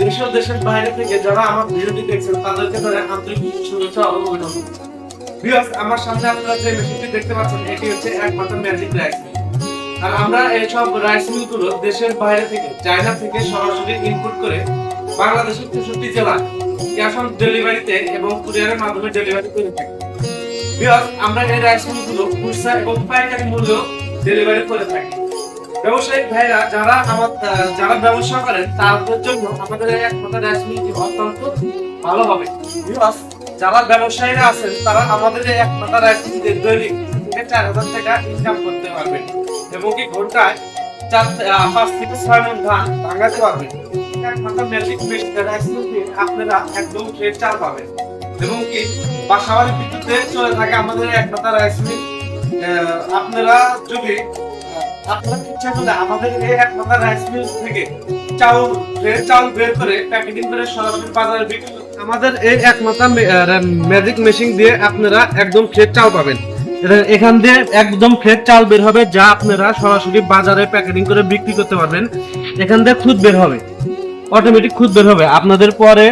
দেশ ও দেশের বাইরে থেকে যারা আমার ভিডিওটি দেখছেন, তাদেরকে ধরে আন্তরিক শুভেচ্ছা ও ভিউয়ার্স আমার সামনে আপনারা যে মেশিনটি দেখতে পাচ্ছেন, এটি হচ্ছে একমাত্র ম্যাজিক রাইস আর আমরা এইসব রাইস মিলগুলো দেশের বাইরে থেকে, চায়না থেকে সরাসরি ইনপুট করে বাংলাদেশের তেষট্টি জেলা ক্যাশ অন ডেলিভারিতে এবং কুরিয়ারের মাধ্যমে ডেলিভারি করে থাকি। ভিউয়ার্স আমরা এই রাইস মিলগুলো খুচরা এবং পাইকারি মূল্য ডেলিভারি করে থাকি। ব্যবসায়িক ভাইরা যারা আমার যারা ব্যবসা করেন তাদের জন্য আমাদের একমাত্র রাইস মিলটি অত্যন্ত ভালো হবে। যারা ব্যবসায়ীরা আছেন তারা আমাদের একমাত্র রাইস মিল দৈনিক থেকে চার হাজার টাকা ইনকাম করতে পারবেন এবং কি ঘন্টায় চার পাঁচ থেকে ছয় মন ধান ভাঙাতে পারবেন। চাল থাকে আমাদের রাইস মিল আহ, আপনারা যদি আমাদের এই একমাত্র ম্যাজিক মেশিন দিয়ে আপনারা একদম ফ্রেশ চাল পাবেন। এখান দিয়ে একদম ফ্রেশ চাল বের হবে, যা আপনারা সরাসরি বাজারে প্যাকেটিং করে বিক্রি করতে পারবেন। এখান দিয়ে খুদ বের হবে। অটোমেটিক খুদ বের হবে। আপনাদের পরে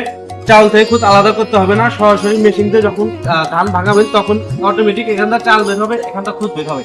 চাল থেকে খুদ আলাদা করতে হবে না। সরাসরি মেশিন দিয়ে যখন ধান ভাঙাবেন, তখন অটোমেটিক এখানটা চাল বের হবে এখানটা খুদ বের হবে।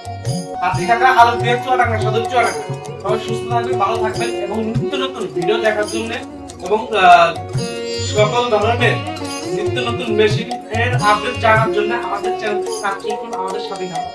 হাতিঘাটা আলো দিয়ে চুয়াডাঙ্গা সদর চুয়াডাঙ্গা সবাই সুস্থ থাকবেন, ভালো থাকবেন এবং নিত্য নতুন ভিডিও দেখার জন্য এবং সকল ধরনের নিত্য নতুন মেশিন এর আপডেট জানার জন্য আমাদের চ্যানেল সাবস্ক্রাইব করুন, আমাদের সাথে থাকুন।